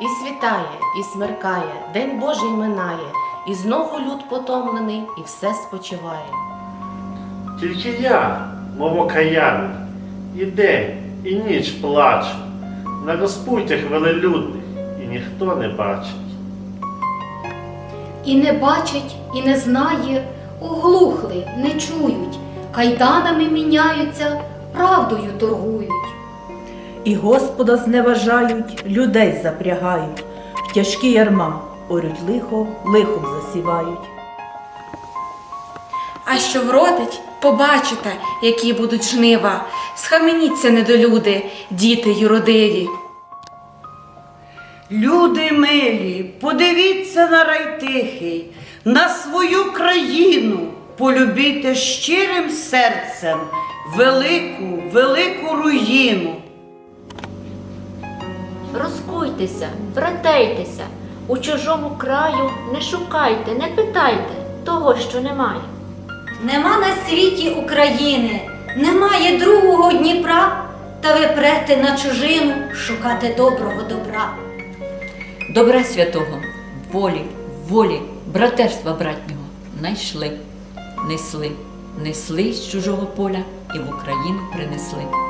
І світає, і смеркає, день Божий минає, і знову люд потомлений, і все спочиває. Тільки я, мов окаянний, і день, і ніч плачу, на розпуттях велелюдних, і ніхто не бачить. І не бачить, і не знає, оглухли, не чують, кайданами міняються, правдою торгують. І Господа зневажають, людей запрягають, в тяжкі ярма орють лихо, лихом засівають. А що вродить, побачите, які будуть жнива. Схаменіться, недолюди, діти юродиві. Люди милі, подивіться на рай тихий, на свою країну, полюбіте щирим серцем велику, велику руїну. Розкуйтеся, братейтеся, у чужому краю не шукайте, не питайте того, що немає. Нема на світі України, немає другого Дніпра, та ви прете на чужину шукати доброго добра. Добра святого, волі, волі, братерства братнього найшли, несли, несли з чужого поля і в Україну принесли.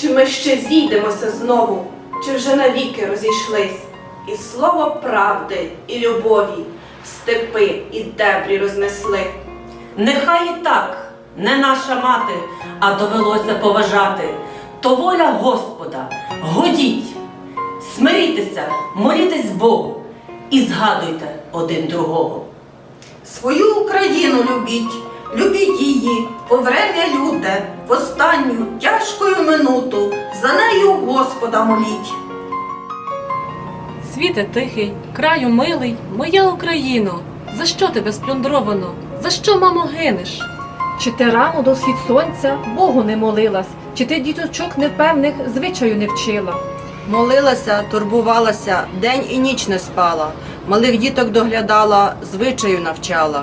Чи ми ще зійдемося знову, чи вже навіки розійшлись, і слово правди і любові в степи і дебрі рознесли. Нехай і так, не наша мати, а довелося поважати. То воля Господа, годіть, смирітеся, молітесь Богу і згадуйте один другого. Свою Україну любіть, любіть її, по время люде, в останню тяжкою минуту, за нею Господа моліть. Світе тихий, краю милий, моя Україно, за що тебе сплюндровано? За що, мамо, гинеш? Чи ти рано до схід сонця Богу не молилась, чи ти діточок невпевних звичаю не вчила? Молилася, турбувалася, день і ніч не спала. Малих діток доглядала, звичаю навчала.